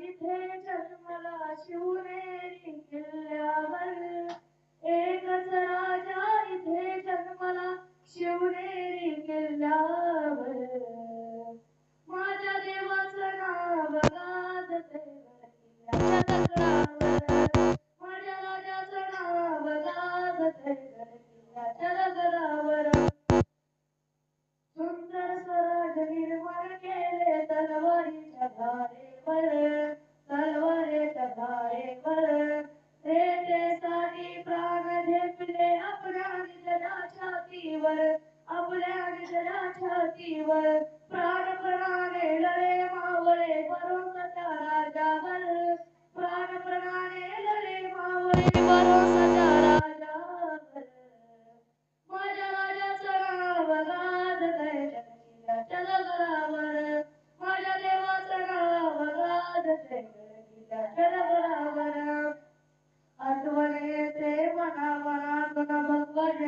इथे जन्मला शिवनेरी किल्ल्यावर. एकच राजा इथे जन्मला शिवनेरी किल्ल्यावर. माझ्या देवाचं नाव गाजते माझ्या राजाचं नाव गाजते छातीवर आपल्या निजला छातीवर प्राणप्रमाणे लढे मावळे भरोसा त्या राजावर. प्राणप्रमाणे लढे मावळे भरोसा